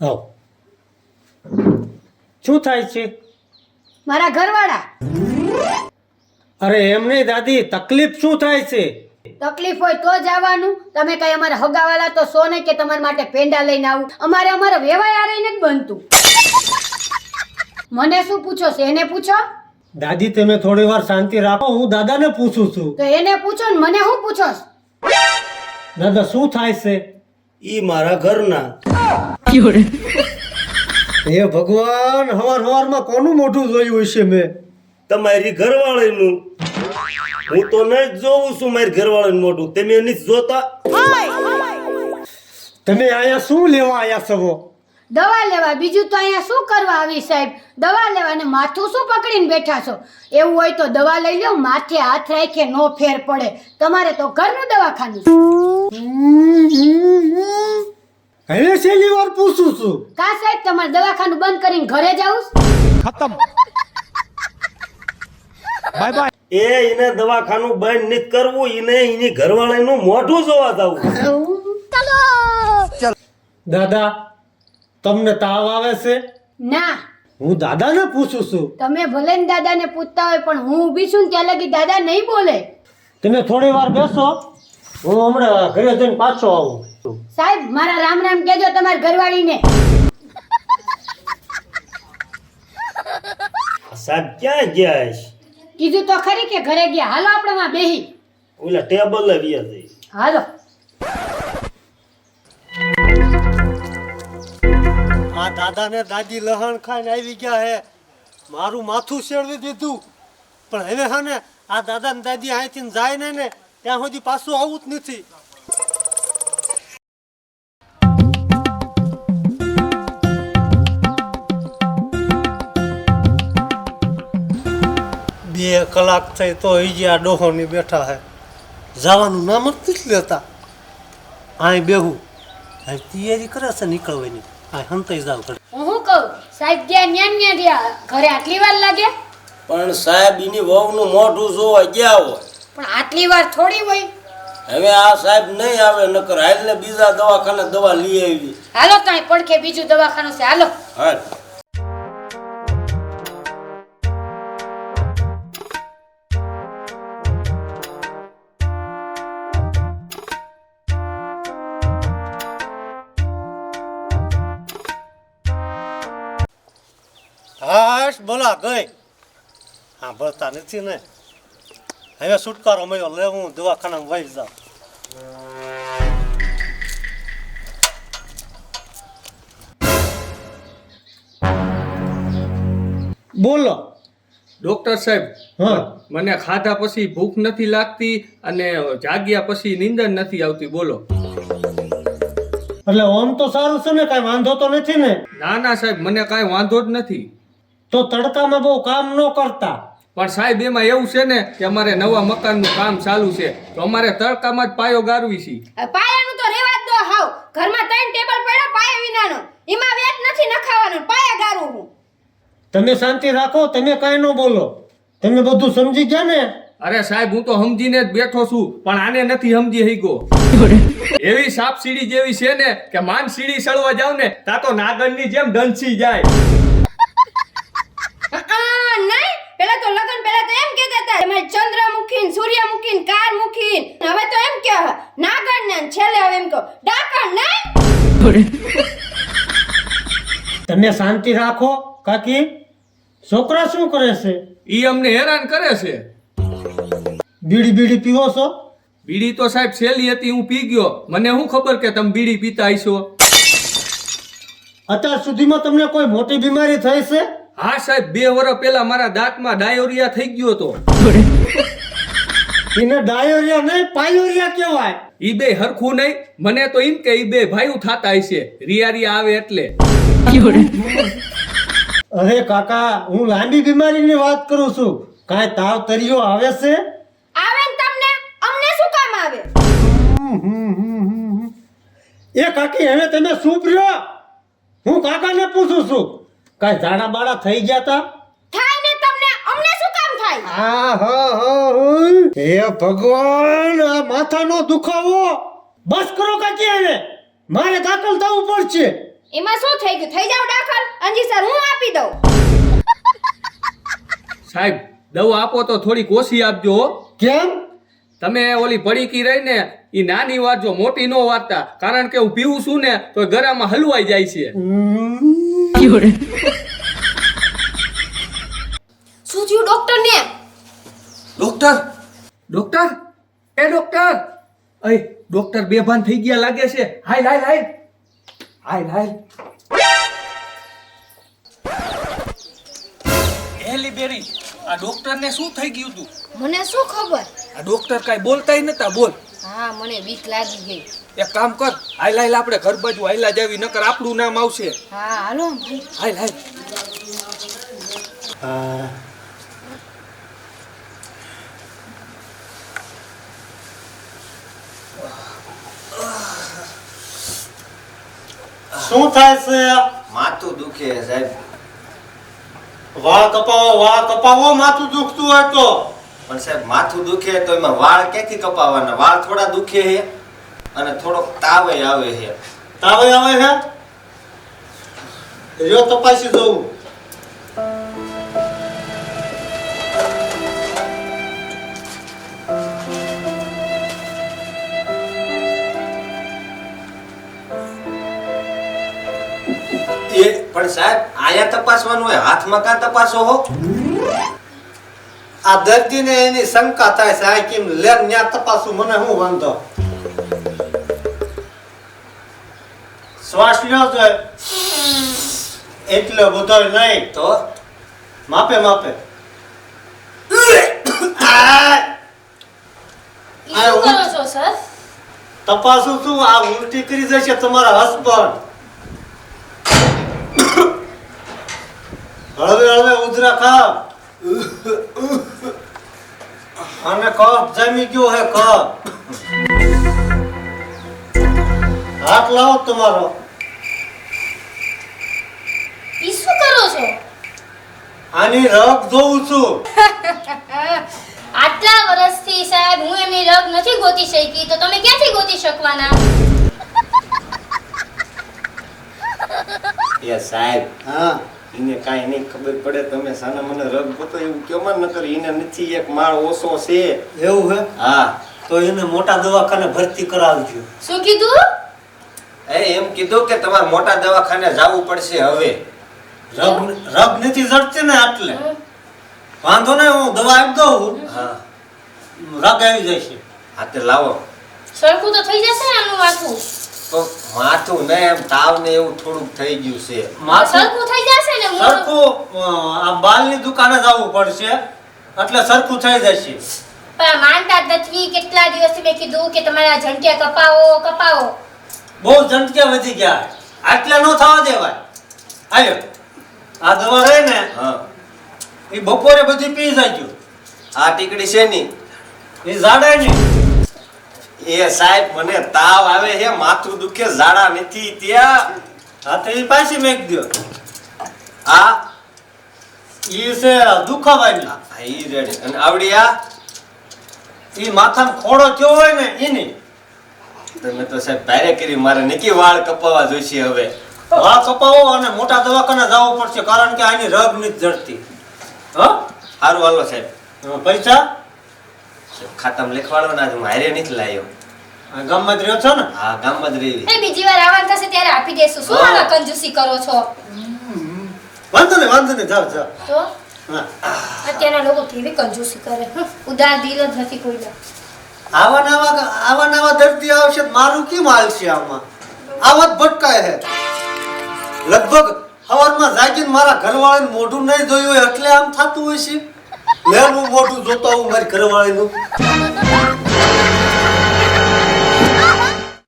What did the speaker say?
આવ શું થાય છે મારા ઘરવાળા. અરે એમ નહીં દાદી તકલીફ શું થાય છે? તકલીફ હોય તો જ આવવાનું. તમે કઈ અમારા હગાવાલા તો સો ને કે તમારા માટે પેંડા લઈને આવું. અમારે અમારા વેવાય આ રહીને જ બનતું. મને શું પૂછો છે એને પૂછો? દાદી તમે થોડી વાર શાંતિ રાખો હું દાદાને પૂછું છું. તો એને પૂછો ને મને શું પૂછો દાદા શું થાય છે? ઈ મારા ઘરના. હે ભગવાન હવાર હવારમાં કોનું મોઢું જોયું હશે મેં? તમારી ઘરવાળીનું. હું તો નહીં જોઉં છું મારી ઘરવાળીનું મોઢું. તમે નથી જોતા? તમે અહીંયા શું લેવા આવ્યા છો દવા લેવા. બીજું તો અહીંયા શું કરવા આવી સાહેબ? દવા લેવા ને માથું શું પકડીને બેઠા છો? એવું હોય તો દવા લઈ લો માથે હાથ રાખે નો ફેર પડે. તમારે તો ઘરનું દવાખાનું છે. હવે છેલ્લી વાર પૂછું છું. કા સાહેબ તમારે દવાખાનું બંધ કરીને ઘરે જાઉં એ એને દવાખાનું બંધ નિત કરવું એને એની ઘરવાળાનું મોઢું જોવા જવું. દાદા તમને તાવ આવે છે? ના. હું દાદાને પૂછું છું. તમે ભલે ને દાદાને પૂછતા હોય પણ હું ઊભી છું ને ત્યાં લગી દાદા નહીં બોલે. તમે થોડી વાર બેસો. હું હમણાં ઘરે જઈને પાછો આવું. સાહેબ મારા રામ રામ કેજો તમારી ઘરવાળીને. સાહેબ ક્યાં ગયા છે કીધું તો ખરી કે ઘરે ગયા. હાલો આપણે માં બેહી. ઓલા ટેબલ વ્યા જઈ હાલો. આ દાદા ને દાદી લહણ ખાઈને આવી ગયા હે. મારું માથું શેડવી દીધું. પણ હવે હા ને આ દાદા ને દાદી અહીંથી જાય ને ને ત્યાં સુધી પાછું આવું જ નથી. બે કલાક થઈ તો હજી આ ડોહોની બેઠા હે. જવાનું નામ જ નથી લેતા. અહીં બેહું. હવે તૈયારી કરે છે નીકળવાની. અહીં હંતાઈ જાવ ઘરે. હું શું કહું? સાહેબ ગયા ન્યા ન્યા રહ્યા. ઘરે આટલી વાર લાગે? પણ સાહેબ એની વહુનું મોઢું જોવા ગયા હોય? પણ આટલી વાર થોડી હોય. હવે આ સાહેબ નહીં આવે નકર હાલને બીજા દવાખાને દવા લઈ આવી. હાલો તાઈ પડખે બીજું દવાખાનું છે. હાલો. હાલ. હાશ બોલા ગઈ. હા ભરતા નથી ને. હવે છુટકારો મળ્યો લે હું દવાખાનામાં વહી જાઉં. બોલો. ડોક્ટર સાહેબ હા. મને ખાધા પછી ભૂખ નથી લાગતી અને જાગ્યા પછી નીંદર નથી આવતી બોલો. એટલે ઓમ તો સારું છે ને કાંઈ વાંધો તો નથી ને? ના ના સાહેબ મને કાંઈ વાંધો જ નથી. તો તડકામાં બહુ કામ ન કરતા. પણ સાહેબ એમાં એવું છે ને કે અમારે નવા મકાનનું કામ ચાલુ છે. તો અમારે તડકામાં જ પાયો ગારવી છે. પાયાનું તો રેવા જ દો હાવ. ઘરમાં ત્રણ ટેબલ પડ્યા પાયા વિનાનો. એમાં વેત નથી નખાવાનો પાયા ગારું હું. તમે શાંતિ રાખો તમે કાંઈ ન બોલો. તમે બધું સમજી ગયા ને? અરે સાહેબ હું તો સમજીને જ બેઠો છું પણ આને નથી સમજી હઈગો એવી સાપ સીડી જેવી છે ને કે માન સીડી સળવા જાવ ને તા તો નાગરની જેમ ડંસી જાય. આ નહીં? પેલા તો લગન પેલા તો એમ કહેતા હતા તમે ચંદ્રમુખી સૂર્યમુખી કારમુખી હવે તો એમ કે નાગણ ને છેલ્લે હવે એમ કહો ડાકણ નહીં? તમે શાંતિ રાખો કાકી. છોકરા શું કરે છે? ઈ અમને હેરાન કરે છે. બીડી બીડી પીવો છો? બીડી તો સાહેબ છેલ્લી હતી હું પી ગયો. મને શું ખબર કે તમે બીડી પીતા હશો? અત્યાર સુધીમાં તમને કોઈ મોટી બીમારી થઈ છે? હા સાહેબ બે વર્ષ પહેલા મારા દાંતમાં ડાયોરિયા થઈ ગયો હતો. એને ડાયોરિયા નહીં પાયોરિયા કહેવાય. ઈ બે હરખું નહીં મને તો એમ કે ઈ બે ભાઈઓ થાતા હશે રિયા આવે એટલે. અરે કાકા હું લાંબી બીમારીની વાત કરું છું. કાંઈ તાવ તરિયો આવે છે? આવે ને તમને? અમને શું કામ આવે? એ કાકી હવે તમે શું પ્રિયો હું કાકાને પૂછું છું. કાંઈ ઝાડા બાળા થઈ ગયા તા? થાય ને તમને? અમને શું કામ થાય? આ હા હા હા. હે ભગવાન આ માથાનો દુખાવો. બસ કરો કાકી હવે મારે દાખલ થવું પડશે. એમાં શું થઈ ગયું? થઈ જાવ દાખલ. અંજી સર હું આપી દઉં. સાહેબ દવા આપો તો થોડીક ઓછી આપજો કેમ? તમે ઓલી પડીકી રહી ને એ નાની વાંચો મોટી નો વાંચતા કારણ કે હું પીવું છું ને તો ગરામાં હલવાઈ જાય છે. શું થયું ડોક્ટર ને ડોક્ટર? ડોક્ટર? એ ડોક્ટર! અય ડોક્ટર બેભાન થઈ ગયા લાગે છે. હાય હાય હાય. હાય હાય. એલી બેરી આ ડોક્ટર ને શું થઈ ગયું તું? મને શું ખબર? આ ડોક્ટર કાઈ બોલતાય નતા બોલ. હા મને બીક લાગી ગઈ. એક કામ કર હાલ હાલ આપણે ઘર બાજુ હાયલા જાવી નકર આપણું નામ આવશે. હા હાલો. હાલ હાલ. શું થાય છે? માથું દુખે છે સાહેબ. વાહ કપાવો વાહ કપાવો માથું દુખતું હોય તો. પણ સાહેબ માથું દુખે તો એમાં વાળ ક્યાંથી કપાવવાના વાળ થોડા દુખે છે અને થોડોક તાવે આવે છે. તાવે આવે છે? જો તપાસી જોઉં. પણ સાહેબ આયા તપાસવાનું હોય? હાથમાં કાં તપાસો હો? આ દર્દીને એની શંકા થાય છે આ કેમ લેર ન્યા તપાસું મને શું વાંધો? શ્વાસ લ્યો છે એટલે બધો નહીં તો માપે માપે. તપાસું છું આ ઉલટી કરી જશે તમારા હસબન્ડ હળવે હળવે ઉધરા ખાવ અને કફ જામી ગયો હે કફ હાથ લાવો તમારો. ઈ શું કરો છો? આની રગ જોઉં છું. આટલા વર્ષથી સાહેબ હું એમની રગ નથી ગોતી શકી તો તમે ક્યાંથી ગોતી શકવાના? યસ સાહેબ હા. એને કાંઈ નહીં ખબર પડે તમે સાના મને રગ પોતો એવું કેમાં ન કરી એને નથી એક માળ ઓછો છે. એવું હે? હા. તો એને મોટા દવાખાને ભરતી કરાવજો. શું કીધું? એ એમ કીધું કે તમારે મોટા દવાખાને જવું પડશે હવે. રગ રગ નથી જડતી ને એટલે વાંધો નહીં હું દવા આપી દઉં. હા? રગ આવી જશે. હાથે લાવો. સરખું તો થઈ જશે ને આનું માથું તો માથું ને એમ તાવ ને એવું થોડુંક થઈ ગયું છે. માથું? સરખું થઈ જશે ને સરખું આ બાલની દુકાને જવું પડશે એટલે સરખું થઈ જશે. પણ માનતા જ નથી કેટલા દિવસથી મેં કીધું કે તમારા ઝંટિયા કપાવો કપાવો. બહુ ઝંટકે વધી ગયા. આટલા નો થવા દેવાય. આયો આ દવા રહે ને હા. એ બપોરે બધી પી જાયજો આ ટીકડી છે ની એ ઝાડાય નહીં એ સાહેબ, મને તાવ આવે છે, માથું દુખે, ઝાડા નથી ત્યાં. હા પાછી મેક દો આ, ઈ છે દુખાવાની. ઈ રેડી. અને આવડી એ માથામાં ખોડો થયો હોય ને એની તમે તો સાહેબ ભારે કરી, મારે નક્કી વાળ કપાવા જોઈશે હવે. વાળ કપાવો અને મોટા દવાખાને જવું પડશે, કારણ કે આની રગ નથી જડતી. હા? સારું હાલો સાહેબ. પૈસા? ખાતામાં લખવાડો ના હું હારે નથી લાવ્યો ગમત ગામમાં જ રહ્યો છો ને? હા ગામમાં જ રહેવી એ બીજી વાર આવવાનું થશે ત્યારે આપી દેશું. શું. આવા કંજૂસી કરો છો? વાંધો નહીં વાંધો નહીં જાવ જાવ તો? અત્યારના લોકો કેવી કંજૂસી કરે? ઉદાર દિલ જ નથી કોઈ આવા નવા આવા નવા દર્દી આવશે મારું કેમ હાલશે આમાં? આવત ભટકાય હે લગભગ સવારમાં જાગીને મારા ઘરવાળાને મોઢું નહીં જોયું હોય એટલે આમ થતું હોય છે. લેલું મોટું જોતા હું મારી ઘરવાળીનું.